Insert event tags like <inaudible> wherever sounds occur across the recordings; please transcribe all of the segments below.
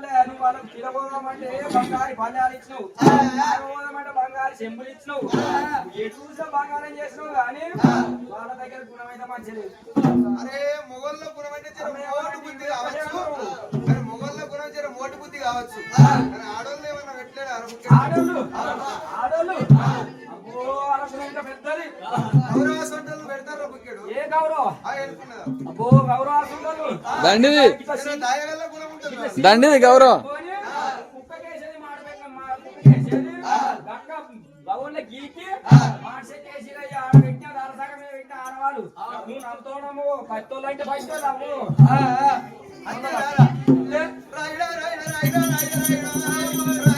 పట్టుకోలే, నువ్వు వాళ్ళకి తిరగబోదామంటే బంగారు పల్లెలు ఇచ్చినావు తిరగబోదామంటే బంగారు చెంబులు ఇచ్చినావు ఎటు చూసినా బంగారం చేసినావు కానీ వాళ్ళ దగ్గర గుణమైతే మంచిది అరే మొగోళ్ళ గుణం జర మోటు బుద్ధి కావచ్చు? కానీ మొగోళ్ళ గుణం జర మోటు బుద్ధి కావచ్చు? కానీ ఆడోళ్ళు ఏమన్నా పెట్టలేడు ఆడోళ్ళు ఆడోళ్ళు. అబ్బో పెద్దది. దండిది దాయగల్ల గుణం ఉంటుంది దండిది గౌరవం బౌన్ల గీకి మాడ్సెట్టేసి పెట్టిన దరసగం పెట్టిన ఆడవాళ్ళు నువ్వు నమ్ముతోడము పత్తోళ్ళు అంటే రారా? రాయిడా, రాయిడా, రాయిడా, రాయిడా, రాయిడా, రాయిడా.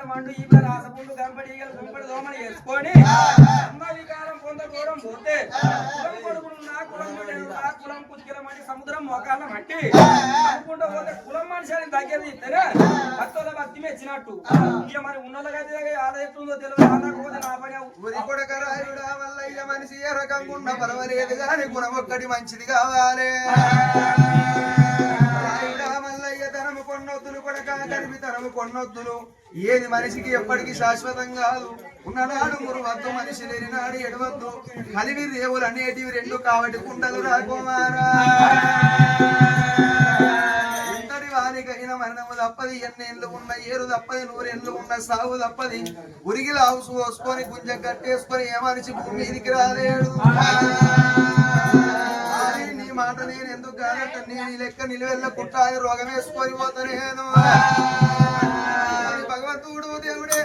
ఎమ్మకాలం మండు ఈ రాసపుండు గంపడి ఈగలు గుంపడి దోమని వేసుకొని పొందకూడం పోతే కులం కులం కులం కుతికిలమని సముద్రం మోకాళ్ళ మట్టి అనుకుంటూ పోతే కులం మనిషి అని దగ్గర తీస్తేనే భక్తుల భక్తి మెచ్చినట్టు. ఇక మరి ఉన్నోళ్ళ గది ఆడ ఎట్లుందో తెలియదు ఆడకపోతే నా పని మల్లయ్య మనిషి ఏ రకంగా ఉన్న పర్వాలేదు గాని గుణం ఒక్కటి మంచిది కావాలి. కొన్నొద్దులు కొడక కలిపి కొన్నొద్దులు. ఏది మనిషికి ఎప్పటికీ శాశ్వతం కాదు. ఉన్ననాడు మురువద్దు మనిషి లేనినాడు ఎడవద్దు. కలివి దేవులు అనేటివి రెండు కాబట్టి కుండలు రాకుమారా. వారికైన మరణము తప్పది ఎన్నేళ్ళు ఉన్న ఏరు తప్పది నూరేళ్ళు ఉన్న సాగు తప్పది. ఉరిగి హౌస్ పోసుకొని గుంజ కట్టేసుకొని ఏ మనిషి భూమి మీదికి రాలేడు. మాట నేను ఎందుకు కానట్ట నేను ఈ లెక్క నిలువెల్ల కుట్టాలి రోగం వేసుకొని పోతా నేను భగవంతుడు దేవుడే.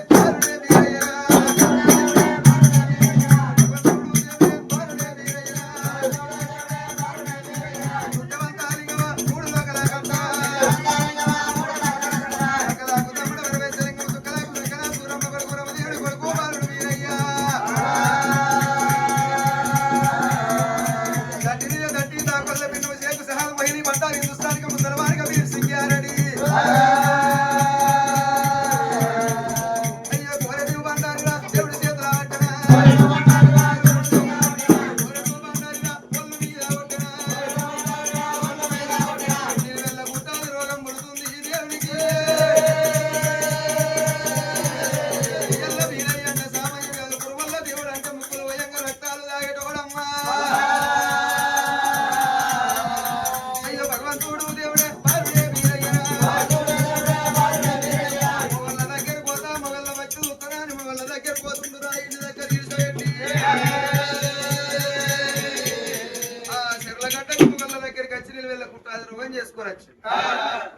చేసుకోవచ్చు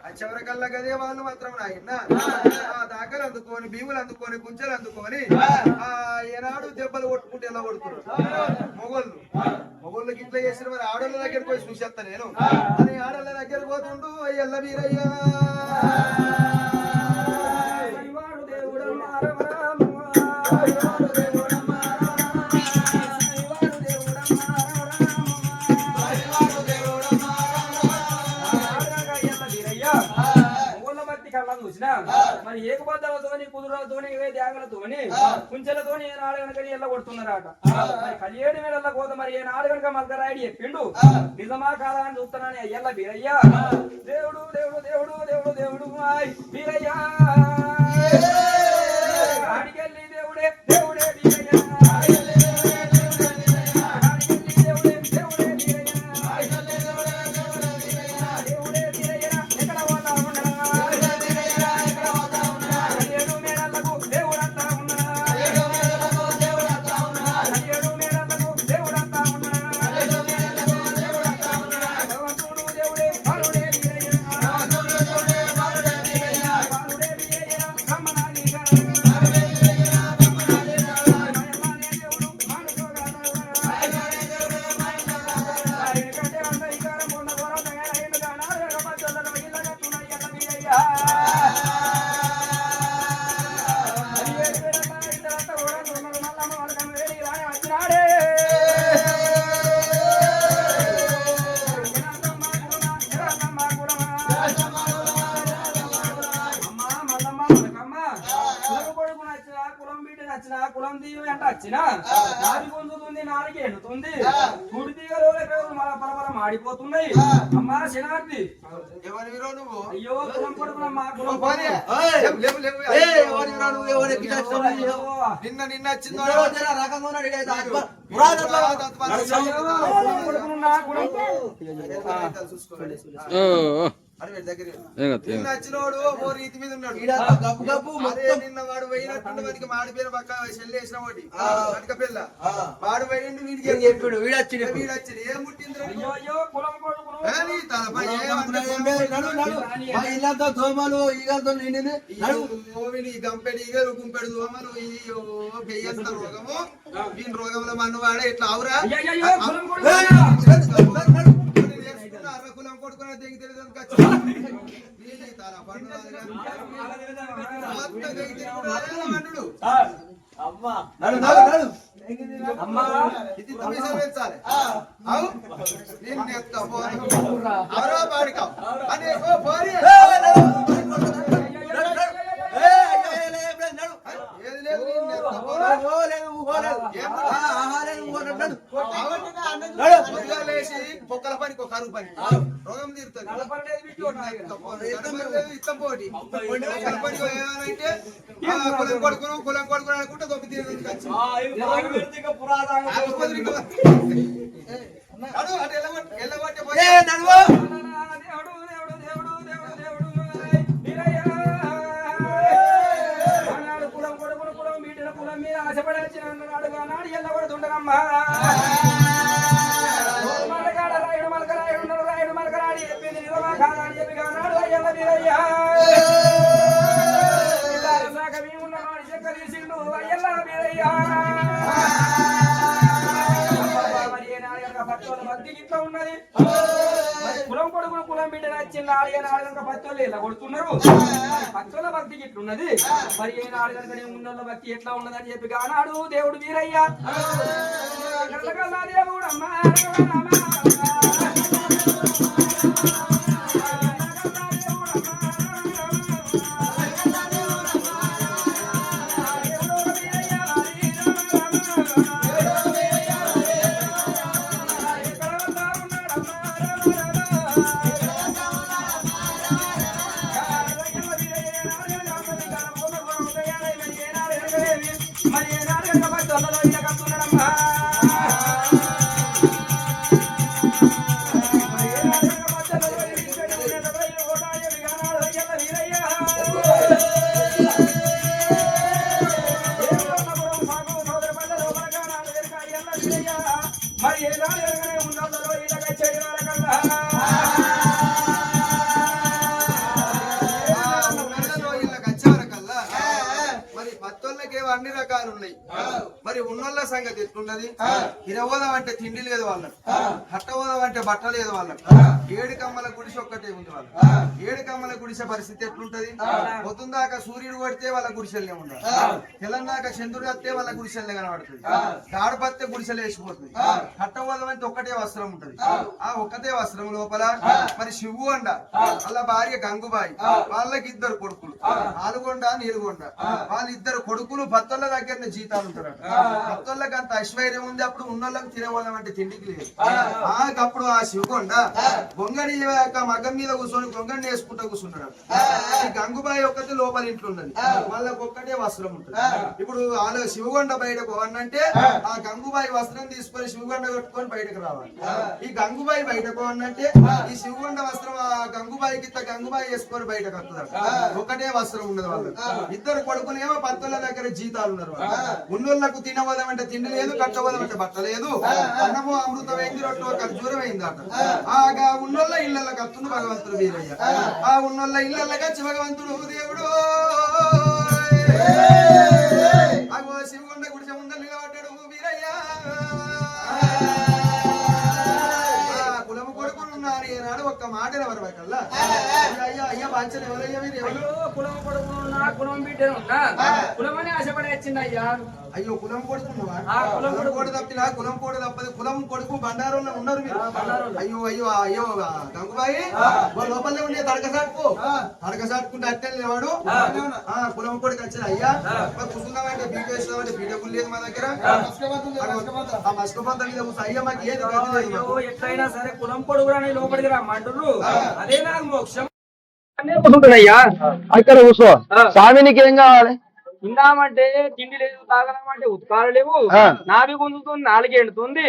ఆ చివరికల్లా గదే వాళ్ళు మాత్రం నాయన. ఆ. దాకలు అందుకొని భీములు అందుకొని కుంచెలు అందుకొని ఆ. ఏనాడు దెబ్బలు కొట్టుకుంటే ఎలా కొడుతున్నారు మొగోళ్ళు. మొగోళ్ళకి ఇట్లా చేసిన మరి ఆడోళ్ళ దగ్గరికి పోయి చూసేస్తా నేను. అని ఆడోళ్ళ దగ్గర పోతుండు ఎల్ల వీరయ్యా! మరి ఏకబద్దలతోని కుదురలతోని త్యాగలతోని కుంచెలతోని ఏ నాడు కనుక ఎల్ల కొడుతున్నారట. మరి కలియేడు వేళల్లో కోత మరి ఏ నాడు కనుక మల్కరాయుడు చెప్పిండు? నిజమా కాదా అని చూస్తున్నాను ఎల్ల బీరయ్యా. దేవుడు దేవుడు దేవుడు దేవుడు దేవుడు బీరయ్యా. నచ్చిన కులం దీవి వెంట వచ్చిన నాది పొందుతుంది నాలుగు ఎన్నుతుంది గుడి తీగలు మన పరపర మాడిపోతున్నాయి అమ్మా శనార్థి ఎవరి విరో నువ్వు అయ్యో కులం కొడుకునమ్మా కులం నిన్న నిన్న వచ్చిందో ఇందులో జర రకంగా ఉన్నాడు, ఓ రీతి మీద ఉన్నాడు ఈడ గబ్బు గబ్బు అదే మొత్తం నిన్న వాడు పోయినట్టుండి వాడికి మాడిపోయిన పక్క చెల్లి వేసిన ఒకటి ఆ. అడక పిల్ల ఆ. వాడు పోయిండు వీడికి ఏం చెప్పిండు వీడొచ్చి ఇల్లంతా దోమలు ఈగలతో నిండింది నడు ఓవిని గంపెడి ఈగలు గుంపెడు దోమలు ఈ రోగము వీని రోగముల మన్ను వాడే ఇట్లా ఆవురా <laughs> మన్నుడు నడు నడు నడు అమ్మా ఇది తొమ్మిది పెంచాలి అవు నిన్ను ఎత్త పోని అవరా పాడికావు అని ఓ నడు. ఏది లేదు నిన్ను ఎత్త ఓ, పోరా ఓ, లేదు, ఊహో లేదు. ఆ, ఆహా, లేదు, ఊహో నడు. నడు. పొక్కల పనికి ఒక కరువు పని రోగం తీరుతుంది నలపడలేదు బిడ్డ ఉన్నాయి కదా. ఇష్టం పోటీ పొక్కల పనికి ఏమనంటే ఆ, కులం కొడుకును కులం కొడుకును అనుకుంటే దొబ్బి తీరుతుంది ఖర్చు ఆసుపత్రికి పో. నడు, అటు బిడ్డ నచ్చింది నాలుగే నాడు ఇలా కొడుతున్నారు. భక్తుల భక్తి గిట్లున్నది మరి ఏ నాడు నేను ఉన్నోళ్ళ భక్తి ఎట్లా ఉన్నదని చెప్పి కానాడు దేవుడు వీరయ్యా. దేవుడు అమ్మా. మరి ఏ ఉన్నోళ్ళ సంగతి ఎట్లున్నది? అంటే తిండి లేదు వాళ్ళకి. హట్టబోదాం అంటే బట్ట లేదు వాళ్ళకి. ఏడు కమ్మల గుడిసె ఒక్కటే ఉంది వాళ్ళకి. ఏడు కమ్మల గుడిసె పరిస్థితి ఎట్లుంటది? పొద్దుందాకా సూర్యుడు కొడితే వాళ్ళ గుడిసెలనే ఉండాలి తెలంగాణ చంద్రుడు వస్తే వాళ్ళ గుడిసెలనే కనబడుతుంది. గాడపత్తే గుడిసెలు వేసిపోతుంది. హట్టబోదాం అంటే ఒక్కటే వస్త్రం ఉంటది. ఆ. ఒక్కటే వస్త్రం లోపల మరి శివు అండ వాళ్ళ భార్య గంగుబాయి వాళ్ళకి ఇద్దరు కొడుకులు. ఆలుగొండ నీలుగొండ వాళ్ళిద్దరు కొడుకులు భక్తుల దగ్గర జీతాలు ఉంటారట భక్తులకు అంత ఐశ్వర్యం ఉంది అప్పుడు ఉన్నోళ్ళకి తినేవాళ్ళం అంటే తిండికి లేదు. ఆ. అప్పుడు ఆ శివకొండ గొంగడి యొక్క మగ్గం మీద కూర్చొని గొంగడి వేసుకుంటూ కూర్చున్నాడు. గంగుబాయి ఒక్కటి లోపల ఇంట్లో ఉన్నది. వాళ్ళకి ఒక్కటే వస్త్రం ఉంటుంది. ఇప్పుడు వాళ్ళ శివగొండ బయటకు పోవనంటే ఆ. గంగుబాయి వస్త్రం తీసుకొని శివగొండ కట్టుకొని బయటకు రావాలి. ఈ గంగుబాయి బయటకు పోవనంటే ఈ శివగొండ వస్త్రం ఆ గంగుబాయికి ఇట్లా గంగుబాయి వేసుకొని బయటకు వస్తుంది ఒకటే వస్త్రం ఉన్నది వాళ్ళకి. ఇద్దరు కొడుకులు ఏమో పంతుల దగ్గర జీతాలు ఉన్నారు ఉన్నోళ్ళకు తినవదం అంటే తిండి లేదు కట్టవదం అంటే బట్ట లేదు. అన్నము అమృతమైంది రొట్టె ఖర్జూరం అయింది అట ఆగా ఉన్నోళ్ళ ఇళ్ళ కత్తును భగవంతుడు వీరయ్య. ఆ. ఉన్నోళ్ళ ఇళ్ళ కచ్చి భగవంతుడు దేవుడు. అగో శివకొండ గుడిసె ముందర ఒక్క మాట అయ్యా అయ్యా బాంచలు ఎవరయ్యా మీరు? ఎవరు? అయ్యో కులం కొడుకున్నా కులం ఆశపడి అయ్యో కులం కొడుకున్నావా కులం కొడు తప్పినా కులం కొడు తప్పదు. కులం కొడుకు బండారంలో ఉన్నారు మీరు. అయ్యో అయ్యో అయ్యో గంగుబాయి లోపలనే ఉండే తడక సాటుకు. తడక సాటుకుంటే అట్టే లేవాడు. ఆ. కులం కొడుకు వచ్చిన అయ్యా. కూర్చున్నామంటే బీట వేసినామంటే బీట లేదు మా దగ్గర. ఆ. మస్కబంత మీద అయ్యా మాకు ఏది. ఎట్లయినా సరే కులం పొడుగురని లోపలికి రమ్మంటున్నారు అదే నాకు మోక్షం కూర్చుంటున్నాయ్యా అక్కడ కూర్చో. స్వామినికి ఏం కావాలి? తిందామంటే తిండి లేదు తాగదామంటే ఉత్కాలు లేవు. నాభి గుంజుతుంది నాలుగేండుతుంది.